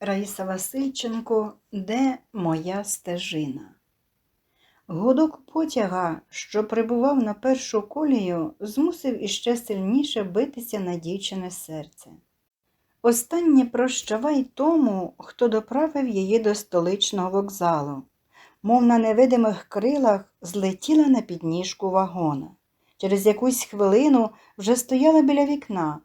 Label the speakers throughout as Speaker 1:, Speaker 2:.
Speaker 1: Раїса Васильченко, де моя стежина? Гудок потяга, що прибував на першу колію, змусив іще сильніше битися на дівчине серце. Останнє прощавай тому, хто доправив її до столичного вокзалу, мов на невидимих крилах злетіла на підніжку вагона. Через якусь хвилину вже стояла біля вікна.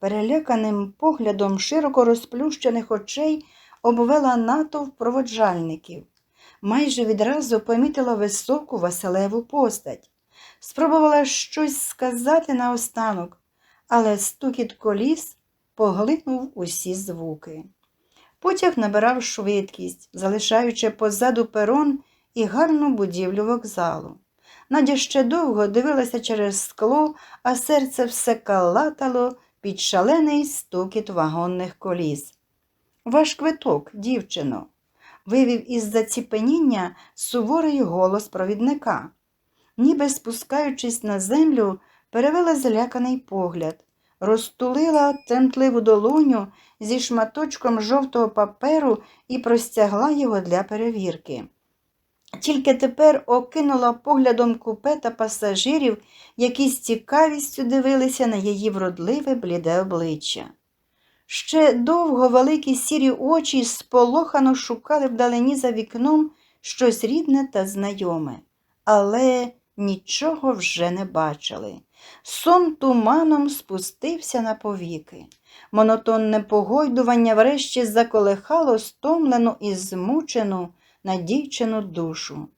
Speaker 1: Переляканим поглядом широко розплющених очей обвела натовп проводжальників. Майже відразу помітила високу Василеву постать. Спробувала щось сказати наостанок, але стукіт коліс поглинув усі звуки. Потяг набирав швидкість, залишаючи позаду перон і гарну будівлю вокзалу. Надя ще довго дивилася через скло, а серце все калатало під шалений стукіт вагонних коліс. Ваш квиток, дівчино, вивів із заціпеніння суворий голос провідника. Ніби спускаючись на землю, перевела зляканий погляд, розтулила тремтливу долоню зі шматочком жовтого паперу і простягла його для перевірки. Тільки тепер окинула поглядом купе та пасажирів, які з цікавістю дивилися на її вродливе бліде обличчя. Ще довго великі сірі очі сполохано шукали вдалині за вікном щось рідне та знайоме, але нічого вже не бачили. Сон туманом спустився на повіки. Монотонне погойдування врешті заколихало стомлену і змучену на дівчину душу.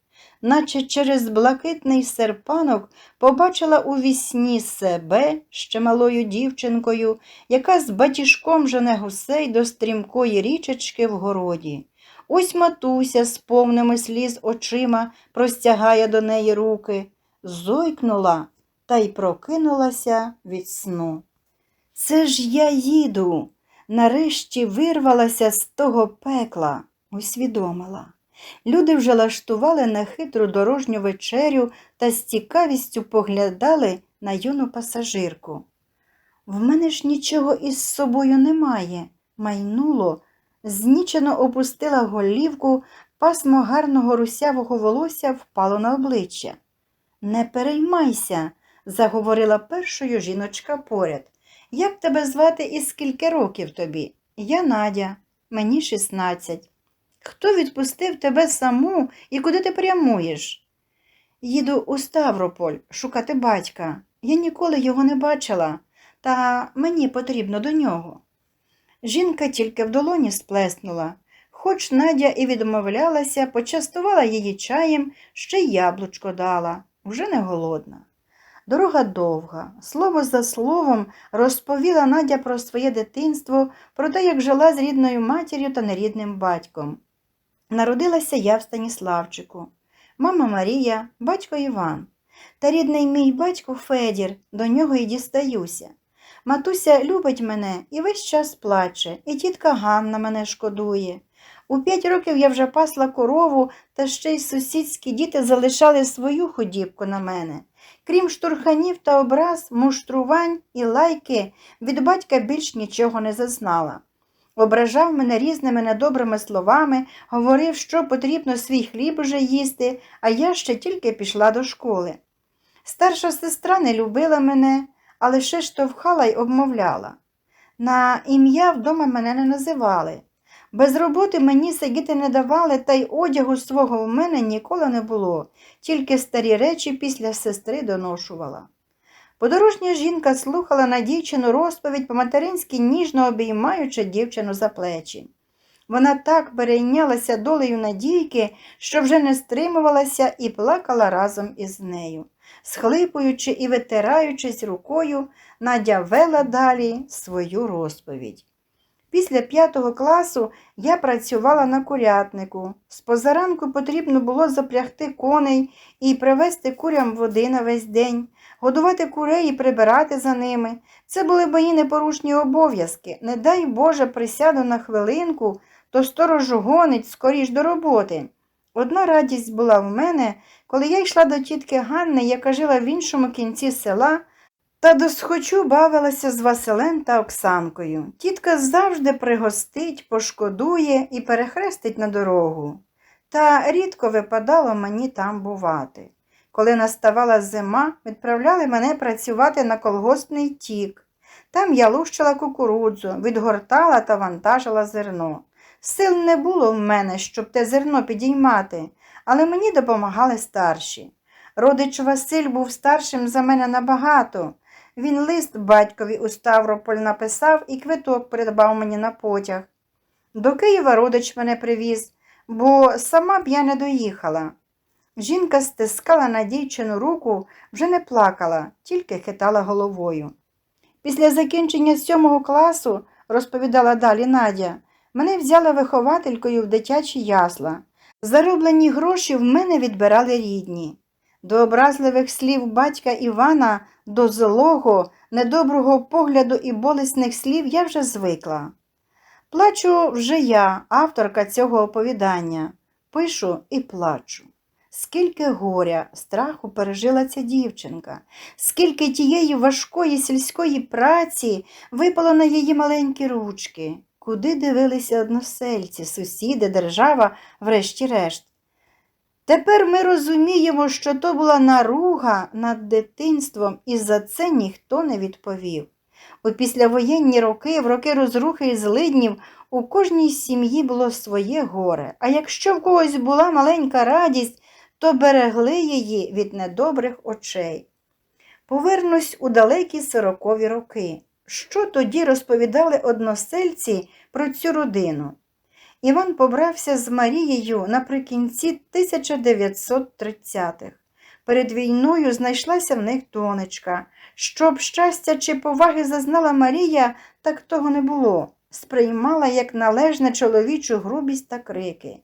Speaker 1: Наче через блакитний серпанок побачила у вісні себе ще малою дівчинкою, яка з батіжком жене гусей до стрімкої річечки в городі. Ось матуся з повними сліз очима простягає до неї руки, зойкнула та й прокинулася від сну. Це ж я їду, нарешті вирвалася з того пекла, усвідомила. Люди вже лаштували нехитру дорожню вечерю та з цікавістю поглядали на юну пасажирку. В мене ж нічого із собою немає, майнуло, знічено опустила голівку, пасмо гарного русявого волосся впало на обличчя. Не переймайся, заговорила першою жіночка поряд. Як тебе звати і скільки років тобі? Я Надя, мені шістнадцять. Хто відпустив тебе саму і куди ти прямуєш? Їду у Ставрополь шукати батька. Я ніколи його не бачила, та мені потрібно до нього. Жінка тільки в долоні сплеснула, хоч Надя і відмовлялася, почастувала її чаєм, ще й яблучко дала, уже не голодна. Дорога довга, слово за словом розповіла Надя про своє дитинство, про те, як жила з рідною матір'ю та нерідним батьком. Народилася я в Станіславчику, мама Марія, батько Іван. Та рідний мій батько Федір, до нього й дістаюся. Матуся любить мене і весь час плаче, і тітка Ганна мене шкодує. У п'ять років я вже пасла корову, та ще й сусідські діти залишали свою ходібку на мене. Крім штурханів та образ, муштрувань і лайки, від батька більш нічого не зазнала. Ображав мене різними недобрими словами, говорив, що потрібно свій хліб уже їсти, а я ще тільки пішла до школи. Старша сестра не любила мене, а лише штовхала й обмовляла. На ім'я вдома мене не називали. Без роботи мені сидіти не давали, та й одягу свого в мене ніколи не було, тільки старі речі після сестри доношувала. Подорожня жінка слухала на дівчину розповідь по-материнськи ніжно обіймаючи дівчину за плечі. Вона так перейнялася долею Надійки, що вже не стримувалася і плакала разом із нею. Схлипуючи і витираючись рукою, Надя вела далі свою розповідь. Після п'ятого класу я працювала на курятнику. З позаранку потрібно було запрягти коней і привезти курям води на весь день, годувати курей і прибирати за ними. Це були мої непорушні обов'язки. Не дай Боже, присяду на хвилинку, то сторож гонить скоріш до роботи. Одна радість була в мене, коли я йшла до тітки Ганни, яка жила в іншому кінці села, Та досхочу бавилася з Василем та Оксанкою. Тітка завжди пригостить, пошкодує і перехрестить на дорогу. Та рідко випадало мені там бувати. Коли наставала зима, відправляли мене працювати на колгоспний тік. Там я лущила кукурудзу, відгортала та вантажила зерно. Сил не було в мене, щоб те зерно підіймати, але мені допомагали старші. Родич Василь був старшим за мене набагато. Він лист батькові у Ставрополь написав і квиток придбав мені на потяг. До Києва родич мене привіз, бо сама б я не доїхала. Жінка стискала на дівчину руку, вже не плакала, тільки хитала головою. Після закінчення сьомого класу, розповідала далі Надя, мене взяли вихователькою в дитячі ясла. Зароблені гроші в мене відбирали рідні. До образливих слів батька Івана, до злого, недоброго погляду і болісних слів я вже звикла. Плачу вже я, авторка цього оповідання, пишу і плачу. Скільки горя, страху пережила ця дівчинка, скільки тієї важкої сільської праці випало на її маленькі ручки, куди дивилися односельці, сусіди, держава, врешті-решт. Тепер ми розуміємо, що то була наруга над дитинством, і за це ніхто не відповів. У післявоєнні роки, в роки розрухи і злиднів, у кожній сім'ї було своє горе, а якщо в когось була маленька радість, то берегли її від недобрих очей. Повернусь у далекі сорокові роки. Що тоді розповідали односельці про цю родину? Іван побрався з Марією наприкінці 1930-х. Перед війною знайшлася в них донечка. Щоб щастя чи поваги зазнала Марія, так того не було. Сприймала як належне чоловічу грубість та крики.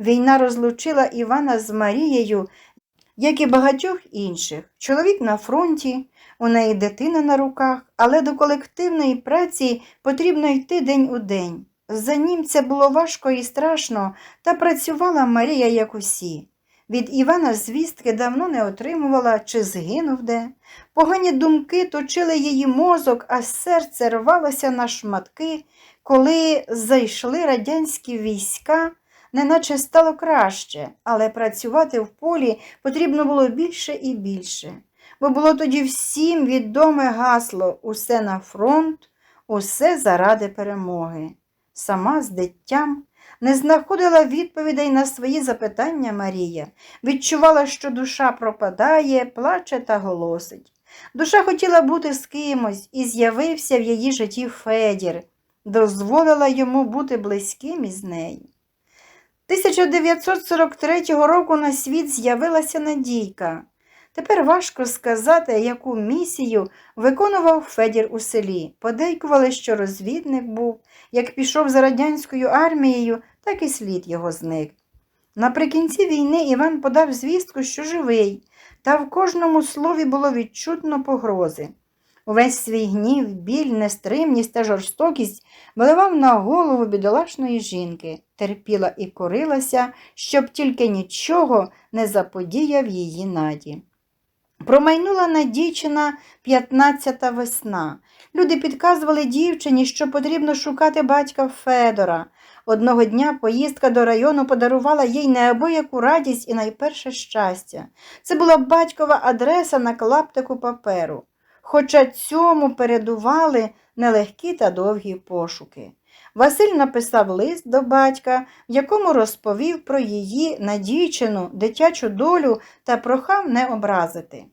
Speaker 1: Війна розлучила Івана з Марією, як і багатьох інших. Чоловік на фронті, у неї дитина на руках, але до колективної праці потрібно йти день у день. За німця було важко і страшно, та працювала Марія, як усі. Від Івана звістки давно не отримувала, чи згинув де. Погані думки точили її мозок, а серце рвалося на шматки, коли зайшли радянські війська, неначе стало краще, але працювати в полі потрібно було більше і більше. Бо було тоді всім відоме гасло усе на фронт, усе заради перемоги. Сама з дитям не знаходила відповідей на свої запитання Марія, відчувала, що душа пропадає, плаче та голосить. Душа хотіла бути з кимось, і з'явився в її житті Федір, дозволила йому бути близьким із нею. 1943 року на світ з'явилася Надійка. Тепер важко сказати, яку місію виконував Федір у селі. Подейкували, що розвідник був, як пішов за радянською армією, так і слід його зник. Наприкінці війни Іван подав звістку, що живий, та в кожному слові було відчутно погрози. Увесь свій гнів, біль, нестримність та жорстокість виливав на голову бідолашної жінки, терпіла і корилася, щоб тільки нічого не заподіяв її наді. Промайнула надійчина п'ятнадцята весна. Люди підказували дівчині, що потрібно шукати батька Федора. Одного дня поїздка до району подарувала їй неабияку радість і найперше щастя. Це була батькова адреса на клаптику паперу. Хоча цьому передували нелегкі та довгі пошуки. Василь написав лист до батька, в якому розповів про її надійчину, дитячу долю та прохав не образити.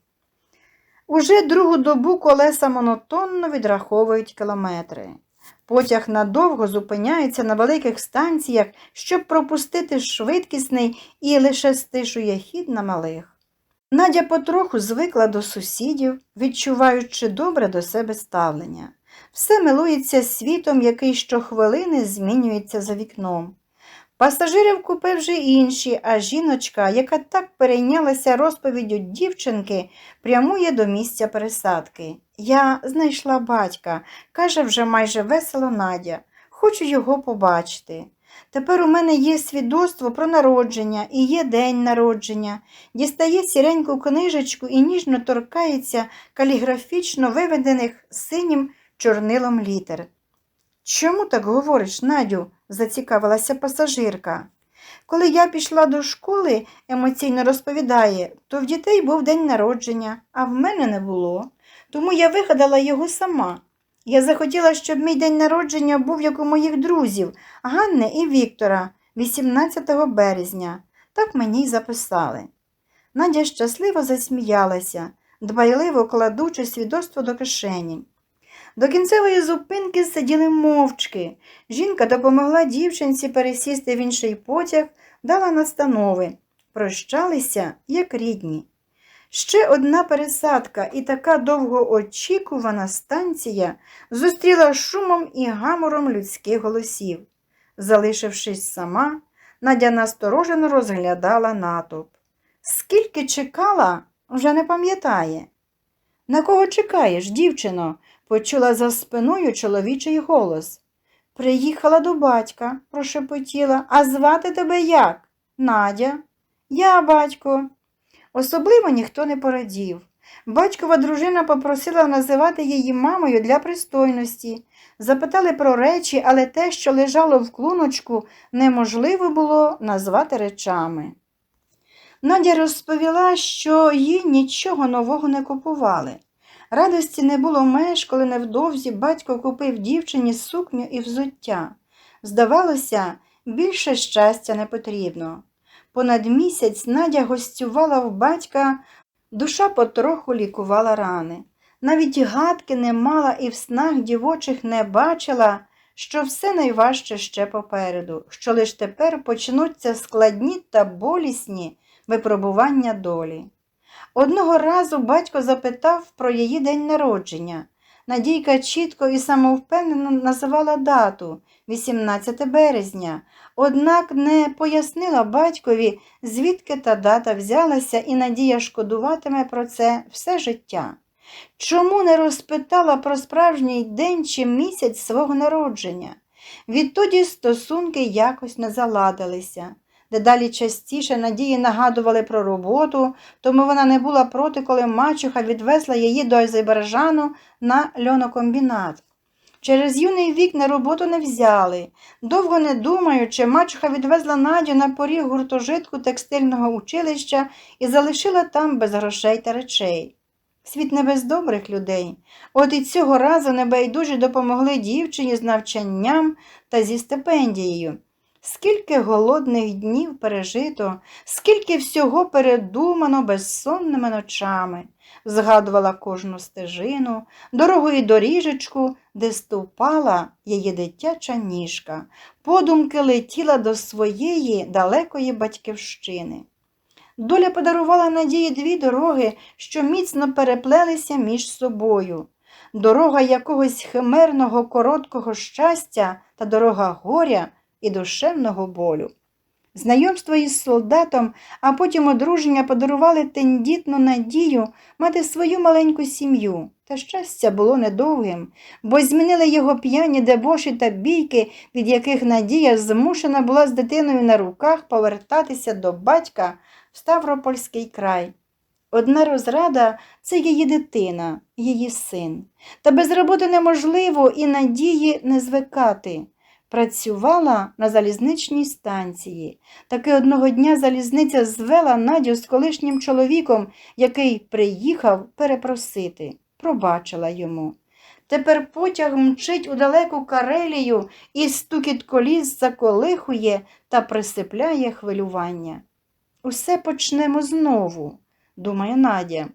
Speaker 1: Уже другу добу колеса монотонно відраховують кілометри. Потяг надовго зупиняється на великих станціях, щоб пропустити швидкісний і лише стишує хід на малих. Надя потроху звикла до сусідів, відчуваючи добре до себе ставлення. Все милується світом, який щохвилини змінюється за вікном. Пасажирів купив вже інші, а жіночка, яка так перейнялася розповіддю дівчинки, прямує до місця пересадки. Я знайшла батька, каже вже майже весело Надя. Хочу його побачити. Тепер у мене є свідоцтво про народження і є день народження. Дістає сіреньку книжечку і ніжно торкається каліграфічно виведених синім чорнилом літер. Чому так говориш, Надю? зацікавилася пасажирка. Коли я пішла до школи, емоційно розповідає, то в дітей був день народження, а в мене не було. Тому я вигадала його сама. Я захотіла, щоб мій день народження був як у моїх друзів Ганни і Віктора, 18 березня. Так мені й записали. Надя щасливо засміялася, дбайливо кладучи свідоцтво до кишені. До кінцевої зупинки сиділи мовчки. Жінка допомогла дівчинці пересісти в інший потяг, дала настанови. Прощалися, як рідні. Ще одна пересадка і така довгоочікувана станція зустріла шумом і гамором людських голосів. Залишившись сама, Надя насторожено розглядала натовп. Скільки чекала, вже не пам'ятає. На кого чекаєш, дівчино? почула за спиною чоловічий голос. Приїхала до батька, прошепотіла, а звати тебе як? Надя. Я, батько. Особливо ніхто не порадів. Батькова дружина попросила називати її мамою для пристойності. Запитали про речі, але те, що лежало в клуночку, неможливо було назвати речами. Надя розповіла, що їй нічого нового не купували. Радості не було меж, коли невдовзі батько купив дівчині сукню і взуття. Здавалося, більше щастя не потрібно. Понад місяць Надя гостювала в батька, душа потроху лікувала рани. Навіть гадки не мала і в снах дівочих не бачила, що все найважче ще попереду, що лиш тепер почнуться складні та болісні випробування долі. Одного разу батько запитав про її день народження. Надійка чітко і самовпевнено називала дату 18 березня, однак не пояснила батькові, звідки та дата взялася, і Надія шкодуватиме про це все життя. Чому не розпитала про справжній день чи місяць свого народження? Відтоді стосунки якось не заладилися. Дедалі частіше Надії нагадували про роботу, тому вона не була проти, коли мачуха відвезла її до Азербайджану на льонокомбінат. Через юний вік на роботу не взяли. Довго не думаючи, мачуха відвезла Надю на поріг гуртожитку текстильного училища і залишила там без грошей та речей. Світ не без добрих людей. От і цього разу небайдужі допомогли дівчині з навчанням та зі стипендією. Скільки голодних днів пережито, скільки всього передумано безсонними ночами, згадувала кожну стежину, дорогу і доріжечку, де ступала її дитяча ніжка, подумки летіла до своєї далекої батьківщини. Доля подарувала надії дві дороги, що міцно переплелися між собою. Дорога якогось химерного короткого щастя та дорога горя і душевного болю. Знайомство із солдатом, а потім одруження подарували тендітну надію мати свою маленьку сім'ю. Та щастя було недовгим, бо змінили його п'яні дебоші та бійки, від яких Надія змушена була з дитиною на руках повертатися до батька в Ставропольський край. Одна розрада це її дитина, її син. Та без роботи неможливо і надії не звикати. Працювала на залізничній станції. Таки одного дня залізниця звела Надю з колишнім чоловіком, який приїхав перепросити. Пробачила йому. Тепер потяг мчить у далеку Карелію і стукіт коліс заколихує та присипляє хвилювання. Усе почнемо знову, думає Надя.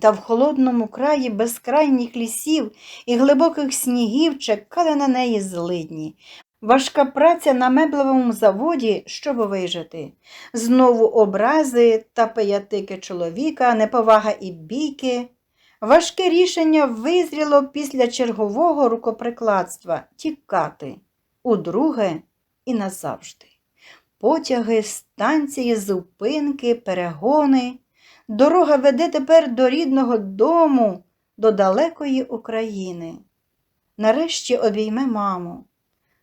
Speaker 1: Та в холодному краї безкрайніх лісів і глибоких снігів чекали на неї злидні. Важка праця на меблевому заводі, щоб вижити. Знову образи та пиятики чоловіка, неповага і бійки. Важке рішення визріло після чергового рукоприкладства тікати удруге і назавжди. Потяги, станції, зупинки, перегони. Дорога веде тепер до рідного дому, до далекої України. Нарешті обійме маму.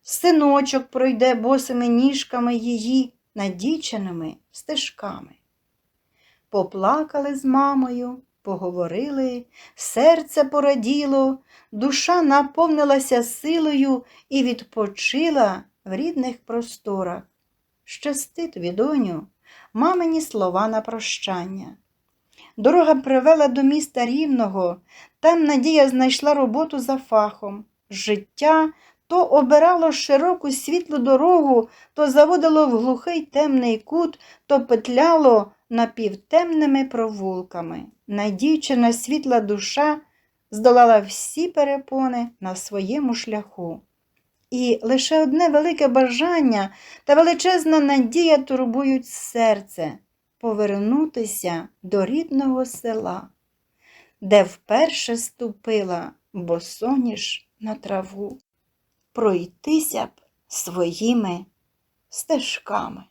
Speaker 1: синочок пройде босими ніжками її надіченими стежками. Поплакали з мамою, поговорили, серце пораділо, душа наповнилася силою і відпочила в рідних просторах. Щасти тобі, доню, мамині слова на прощання. Дорога привела до міста рівного, там Надія знайшла роботу за фахом. Життя то обирало широку світлу дорогу, то заводило в глухий темний кут, то петляло напівтемними провулками. Надійчина світла душа здолала всі перепони на своєму шляху. І лише одне велике бажання та величезна надія турбують серце повернутися до рідного села, де вперше ступила босоніж на траву, пройтися б своїми стежками.